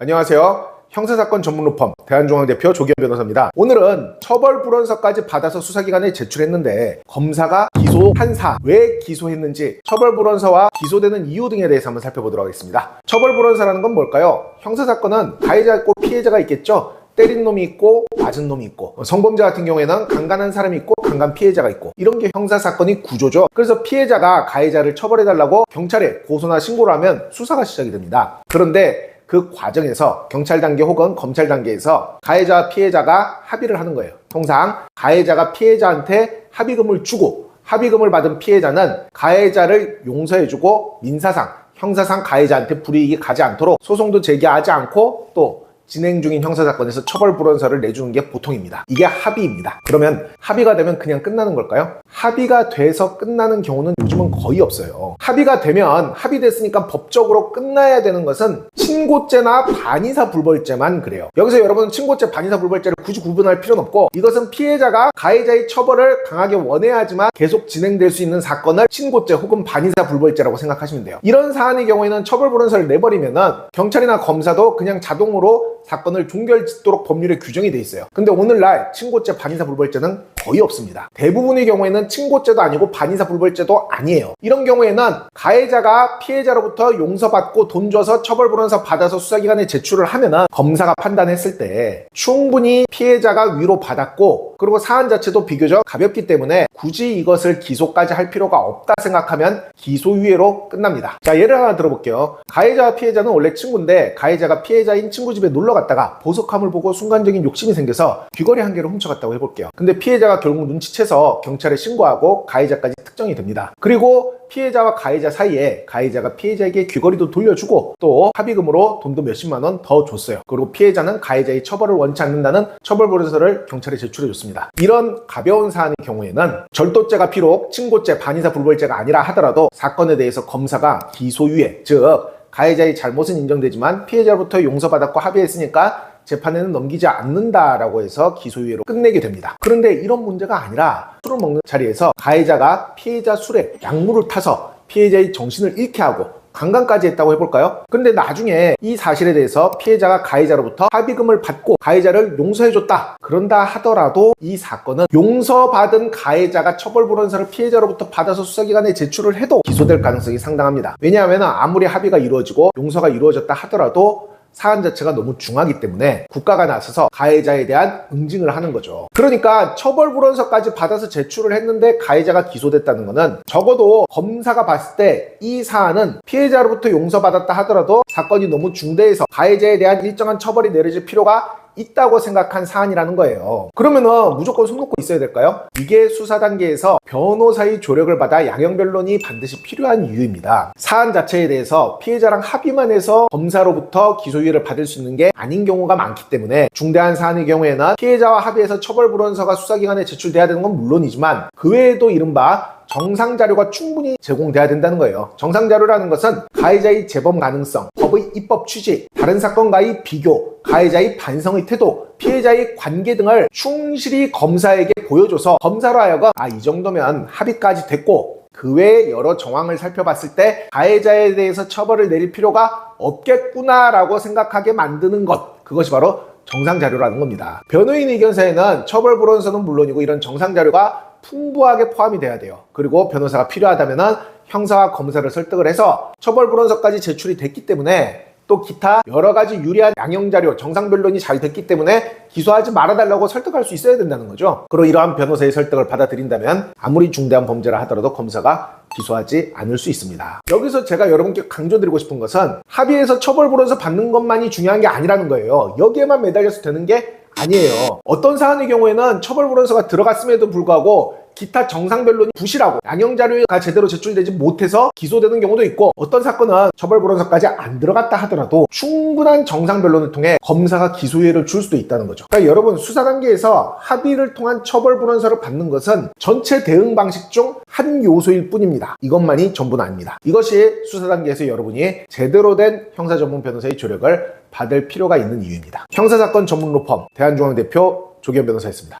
안녕하세요. 형사사건 전문 로펌 대한중앙 대표 조기현 변호사입니다. 오늘은 처벌 불원서까지 받아서 수사기관에 제출했는데 검사가 기소한 사, 왜 기소했는지 처벌 불원서와 기소되는 이유 등에 대해서 한번 살펴보도록 하겠습니다. 처벌 불원서라는 건 뭘까요? 형사사건은 가해자 있고 피해자가 있겠죠. 때린 놈이 있고 맞은 놈이 있고 성범죄 같은 경우에는 강간한 사람이 있고 강간 피해자가 있고 이런 게 형사 사건이 구조죠. 그래서 피해자가 가해자를 처벌해 달라고 경찰에 고소나 신고를 하면 수사가 시작이 됩니다. 그런데 그 과정에서 경찰 단계 혹은 검찰 단계에서 가해자와 피해자가 합의를 하는 거예요. 통상 가해자가 피해자한테 합의금을 주고 합의금을 받은 피해자는 가해자를 용서해주고 민사상, 형사상 가해자한테 불이익이 가지 않도록 소송도 제기하지 않고 또 진행 중인 형사사건에서 처벌 불원서를 내주는 게 보통입니다. 이게 합의입니다. 그러면 합의가 되면 그냥 끝나는 걸까요? 합의가 돼서 끝나는 경우는 요즘은 거의 없어요. 합의가 되면 합의됐으니까 법적으로 끝나야 되는 것은 친고죄나 반의사 불벌죄만 그래요. 여기서 여러분 친고죄, 반의사 불벌죄를 굳이 구분할 필요는 없고 이것은 피해자가 가해자의 처벌을 강하게 원해야지만 계속 진행될 수 있는 사건을 친고죄 혹은 반의사 불벌죄라고 생각하시면 돼요. 이런 사안의 경우에는 처벌 불원서를 내버리면은 경찰이나 검사도 그냥 자동으로 사건을 종결짓도록 법률에 규정이 돼 있어요. 근데 오늘날 친고죄, 반의사 불벌죄는 거의 없습니다. 대부분의 경우에는 친고죄도 아니고 반의사 불벌죄도 아니에요. 이런 경우에는 가해자가 피해자로부터 용서받고 돈 줘서 처벌 불원서 받아서 수사기관에 제출을 하면은 검사가 판단했을 때 충분히 피해자가 위로받았고 그리고 사안 자체도 비교적 가볍기 때문에 굳이 이것을 기소까지 할 필요가 없다 생각하면 기소유예로 끝납니다. 자 예를 하나 들어볼게요. 가해자와 피해자는 원래 친구인데 가해자가 피해자인 친구 집에 놀러 갔다가 보석함을 보고 순간적인 욕심이 생겨서 귀걸이 한 개를 훔쳐갔다고 해볼게요. 근데 피해자가 결국 눈치채서 경찰에 신고하고 가해자까지 특정이 됩니다. 그리고 피해자와 가해자 사이에 가해자가 피해자에게 귀걸이도 돌려주고 또 합의금으로 돈도 몇십만 원 더 줬어요. 그리고 피해자는 가해자의 처벌을 원치 않는다는 처벌 보고서를 경찰에 제출해 줬습니다. 이런 가벼운 사안의 경우에는 절도죄가 비록 친고죄, 반의사 불벌죄가 아니라 하더라도 사건에 대해서 검사가 기소유예, 즉 가해자의 잘못은 인정되지만 피해자로부터 용서받았고 합의했으니까 재판에는 넘기지 않는다라고 해서 기소유예로 끝내게 됩니다. 그런데 이런 문제가 아니라 술을 먹는 자리에서 가해자가 피해자 술에 약물을 타서 피해자의 정신을 잃게 하고 강간까지 했다고 해볼까요? 근데 나중에 이 사실에 대해서 피해자가 가해자로부터 합의금을 받고 가해자를 용서해줬다. 그런다 하더라도 이 사건은 용서받은 가해자가 처벌불원서를 피해자로부터 받아서 수사기관에 제출을 해도 기소될 가능성이 상당합니다. 왜냐하면 아무리 합의가 이루어지고 용서가 이루어졌다 하더라도 사안 자체가 너무 중하기 때문에 국가가 나서서 가해자에 대한 응징을 하는 거죠. 그러니까 처벌 불원서까지 받아서 제출을 했는데 가해자가 기소됐다는 것은 적어도 검사가 봤을 때 이 사안은 피해자로부터 용서받았다 하더라도 사건이 너무 중대해서 가해자에 대한 일정한 처벌이 내려질 필요가 있다고 생각한 사안이라는 거예요. 그러면은 무조건 손 놓고 있어야 될까요? 이게 수사 단계에서 변호사의 조력을 받아 양형 변론이 반드시 필요한 이유입니다. 사안 자체에 대해서 피해자랑 합의만 해서 검사로부터 기소유예를 받을 수 있는 게 아닌 경우가 많기 때문에 중대한 사안의 경우에는 피해자와 합의해서 처벌 불원서가 수사기관에 제출돼야 되는 건 물론이지만 그 외에도 이른바 정상 자료가 충분히 제공돼야 된다는 거예요. 정상 자료라는 것은 가해자의 재범 가능성, 법의 입법 취지, 다른 사건과의 비교, 가해자의 반성의 태도, 피해자의 관계 등을 충실히 검사에게 보여줘서 검사로 하여금 아 이 정도면 합의까지 됐고 그 외에 여러 정황을 살펴봤을 때 가해자에 대해서 처벌을 내릴 필요가 없겠구나라고 생각하게 만드는 것 그것이 바로 정상 자료라는 겁니다. 변호인 의견서에는 처벌 불원서는 물론이고 이런 정상 자료가 풍부하게 포함이 돼야 돼요. 그리고 변호사가 필요하다면 형사와 검사를 설득을 해서 처벌 불원서까지 제출이 됐기 때문에 또 기타 여러 가지 유리한 양형 자료, 정상 변론이 잘 됐기 때문에 기소하지 말아달라고 설득할 수 있어야 된다는 거죠. 그리고 이러한 변호사의 설득을 받아들인다면 아무리 중대한 범죄라 하더라도 검사가 기소하지 않을 수 있습니다. 여기서 제가 여러분께 강조드리고 싶은 것은 합의해서 처벌 불원서 받는 것만이 중요한 게 아니라는 거예요. 여기에만 매달려서 되는 게 아니에요. 어떤 사안의 경우에는 처벌 불원서가 들어갔음에도 불구하고 기타 정상 변론이 부실하고 양형 자료가 제대로 제출되지 못해서 기소되는 경우도 있고 어떤 사건은 처벌 불원서까지 안 들어갔다 하더라도 충분한 정상 변론을 통해 검사가 기소유예를 줄 수도 있다는 거죠. 그러니까 여러분 수사 단계에서 합의를 통한 처벌 불원서를 받는 것은 전체 대응 방식 중 한 요소일 뿐입니다. 이것만이 전부는 아닙니다. 이것이 수사 단계에서 여러분이 제대로 된 형사 전문 변호사의 조력을 받을 필요가 있는 이유입니다. 형사사건 전문 로펌 대한중앙대표 조기현 변호사였습니다.